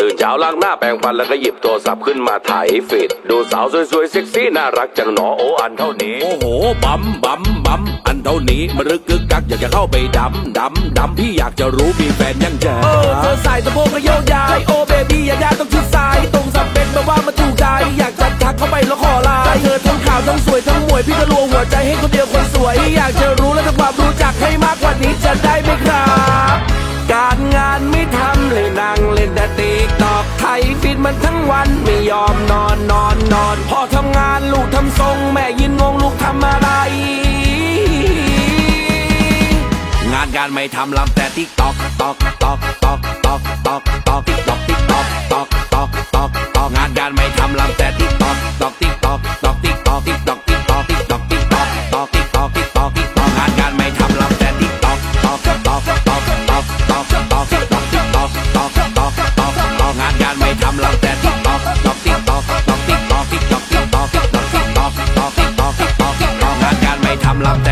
ตื่นเช้าล้างหน้าแปรงฟันแล้วก็หยิบโทรศัพท์ขึ้นมาถ่ายฟีดดูสาวสวยๆเซ็กซี่น่ารักจังหนอโออันเท่านี้ โอ้โหบัมบัมบัมอันเท่านี้มันรึกกึกกักอยากจะเข้าไปดำดำดำพี่อยากจะรู้มีแฟนยังเจอเออเธอใส่สะโพกก็โยกย้ายโอเบบี้อย่าย่าต้องชิดซ้ายตรงสเปคแบบว่ามันถูกใจอยากจะทักเข้าไปแล้วขอไลน์เธอทั้งขาวทั้งสวยทั้งหมวยพี่ก็รวมหัวใจให้คนเดียวคนสวย อยากจะรู้และทำความรู้จักให้มากกว่านี้จะได้ นอนนอนพ่อทำงานลูกทำทรง แม่ยินงงลูกทำอะไร งานการไม่ทำลำแต่ติ๊กตอกตอกตอกตอกตอกตอกตอกติ๊กตอกติ๊กตอกตอกตอกตอกงานการไม่ทำลำแต่ love that.